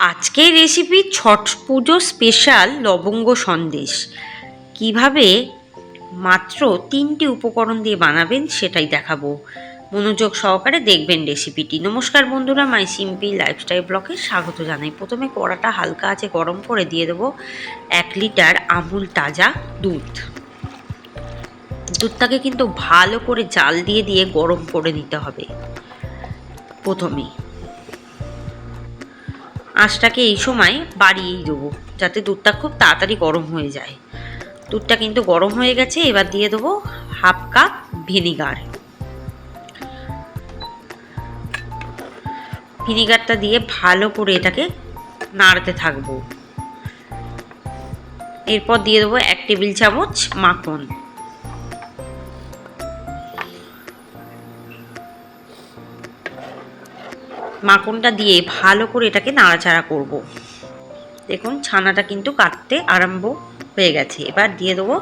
আজকের রেসিপি ছট পুজো স্পেশাল লবঙ্গ সন্দেশ। কীভাবে মাত্র তিনটি উপকরণ দিয়ে বানাবেন সেটাই দেখাবো। মনোযোগ সহকারে দেখবেন রেসিপিটি নমস্কার বন্ধুরা মাই সিম্পি লাইফস্টাইল ব্লকে স্বাগত জানাই। প্রথমে কড়াটা হালকা আছে গরম করে দিয়ে দেবো এক লিটার আমুল তাজা দুধ। দুধটাকে কিন্তু ভালো করে জাল দিয়ে দিয়ে গরম করে নিতে হবে। প্রথমেই আঁচটাকে এই সময় বাড়িয়েই দেবো, যাতে দুধটা খুব তাড়াতাড়ি গরম হয়ে যায়। দুধটা কিন্তু গরম হয়ে গেছে, এবার দিয়ে দেবো হাফ কাপ ভিনিগার। ভিনিগারটা দিয়ে ভালো করে এটাকে নাড়তে থাকব। এরপর দিয়ে দেবো এক টেবিল চামচ মাখন। মাখনটা দিয়ে ভালো করে এটাকে নাড়াচাড়া করব। দেখুন, ছানাটা কিন্তু কাটতে আরম্ভ হয়ে গেছে। এবার দিয়ে দেবো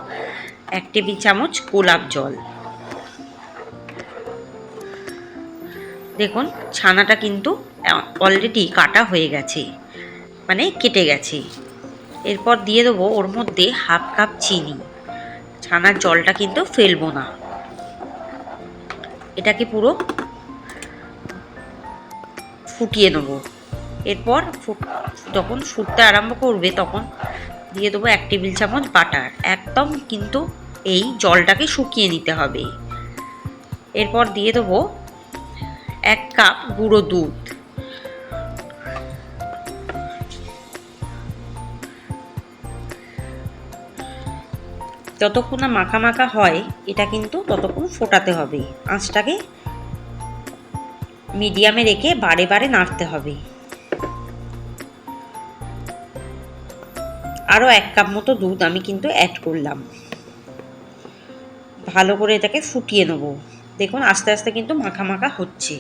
এক টেবিল চামচ গোলাপ জল। দেখুন, ছানাটা কিন্তু অলরেডি কাটা হয়ে গেছে মানে কেটে গেছে। এরপর দিয়ে দেবো ওর মধ্যে হাফ কাপ চিনি। ছানার জলটা কিন্তু ফেলব না। এটাকে পুরো ফুটিয়ে নেব। এরপর যখন ফুটতে আরম্ভ করবে তখন দিয়ে দেবো এক টেবিল চামচ বাটার। একদম কিন্তু এই জলটাকে শুকিয়ে নিতে হবে। এরপর দিয়ে দেবো এক কাপ গুঁড়ো দুধ। যতক্ষণ না মাখা মাখা হয়, এটা কিন্তু ততক্ষণ ফোটাতে হবে। আঁচটাকে মিডিয়ামে রেখে বারে বারে নাড়তে হবে। আরও এক কাপ মতো দুধ আমি কিন্তু অ্যাড করলাম। ভালো করে এটাকে ফুটিয়ে নেব। দেখুন, আস্তে আস্তে কিন্তু মাখা মাখা হচ্ছে।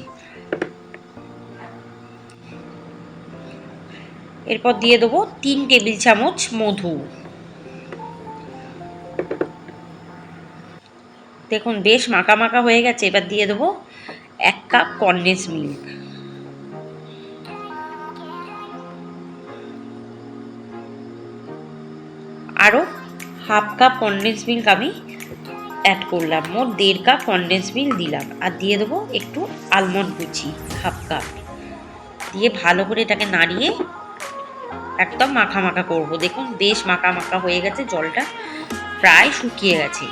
এরপর দিয়ে দেবো তিন টেবিল চামচ মধু। দেখুন, বেশ মাখা মাখা হয়ে গেছে। এবার দিয়ে দেবো এক কাপ কনডেন্স মিল্ক আরও হাফ কাপ কনডেন্স মিল্ক আমি অ্যাড করলাম, মোট দেড় কাপ কনডেন্স মিল্ক দিলাম, আর দিয়ে দেবো একটু আলমন্ড কুচি, হাফ কাপ। দিয়ে ভালো করে এটাকে নাড়িয়ে একদম মাখা মাখা করব। দেখুন, বেশ মাখা মাখা হয়ে গেছে, জলটা প্রায় শুকিয়ে গেছে।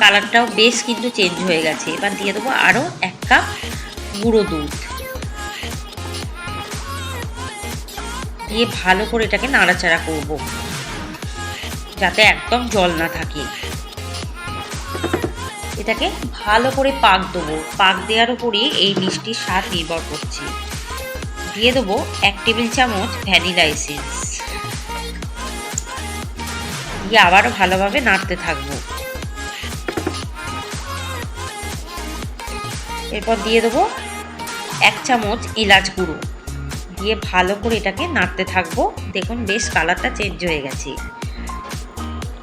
কালারটাও বেশ কিন্তু চেঞ্জ হয়ে গেছে। এবার দিয়ে দেবো আরও এক কাপ গুঁড়ো দুধ। দিয়ে ভালো করে এটাকে নাড়াচাড়া করব। যাতে একদম জল না থাকে। এটাকে ভালো করে পাক দেবো। পাক দেওয়ার উপরে এই মিষ্টির স্বাদ নির্ভর করছে। দিয়ে দেবো এক টেবিল চামচ ভ্যানিলা এসেন্স। দিয়ে আবারও ভালোভাবে নাড়তে থাকব। এরপর দিয়ে দেবো এক চামচ এলাচ গুঁড়ো। দিয়ে ভালো করে এটাকে নাড়তে থাকব। দেখুন, বেশ কালারটা চেঞ্জ হয়ে গেছে।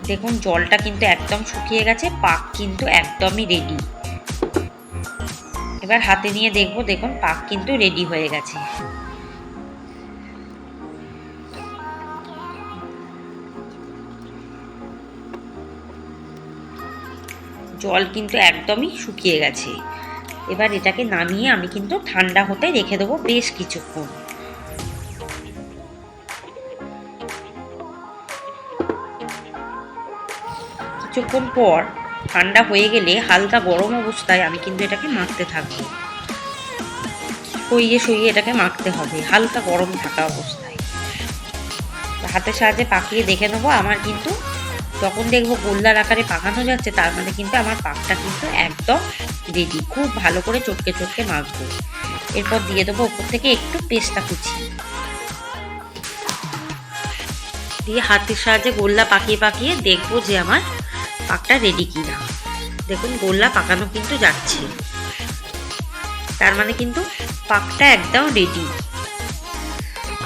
দেখুন, জলটা কিন্তু একদম শুকিয়ে গেছে, পাক কিন্তু একদমই রেডি এবার হাতে নিয়ে দেখব, দেখুন, পাক কিন্তু রেডি হয়ে গেছে। জল কিন্তু একদমই শুকিয়ে গেছে। এবার এটাকে নামিয়ে আমি কিন্তু ঠান্ডা হতে রেখে দেবো বেশ কিছুক্ষণ। কিছুক্ষণ পর ঠান্ডা হয়ে গেলে হালকা গরম অবস্থায় আমি কিন্তু এটাকে মাখতে থাকব। সইয়ে সইয়ে এটাকে মাখতে হবে, হালকা গরম থাকা অবস্থায়। হাতের সাহায্যে পাকিয়ে দেখে নেব আমার কিন্তু যখন দেখব গোল্লার আকারে পাকানো যাচ্ছে, তার মানে কিন্তু আমার পাকটা কিন্তু একদম রেডি খুব ভালো করে চটকে চটকে মাখবো। এরপর দিয়ে দেবো ওপর থেকে একটু পেস্তা কুচি। দিয়ে হাতের সাহায্যে গোল্লা পাকিয়ে পাকিয়ে দেখব যে আমার পাকটা রেডি কিনা। দেখুন, গোল্লা পাকানো কিন্তু যাচ্ছে। তার মানে কিন্তু পাকটা একদম রেডি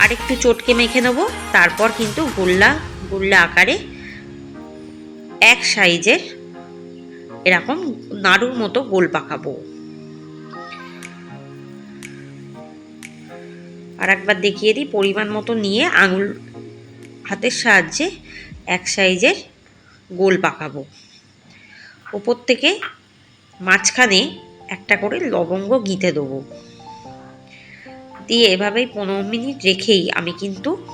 আর একটু চটকে মেখে নেব, তারপর কিন্তু গোল্লা গোল্লা আকারে এক সাইজের এরকম নাড়ুর মতো গোল পাকাবো। আর একবার দেখিয়ে দিই, পরিমাণ মতো নিয়ে আঙুল হাতের সাহায্যে এক সাইজের গোল পাকাবো। ওপর থেকে মাঝখানে একটা করে লবঙ্গ গিতে দেবো। দিয়ে এভাবেই পনেরো মিনিট রেখেই আমি কিন্তু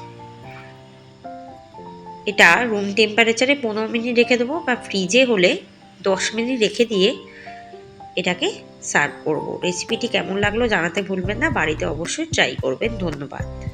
এটা রুম টেম্পারেচারে পনেরো মিনিট রেখে দেবো বা ফ্রিজে হলে দশ মিনিট রেখে দিয়ে এটাকে সার্ভ করব। রেসিপিটি কেমন লাগল জানাতে ভুলবেন না, বাড়িতে অবশ্যই ট্রাই করবেন। ধন্যবাদ।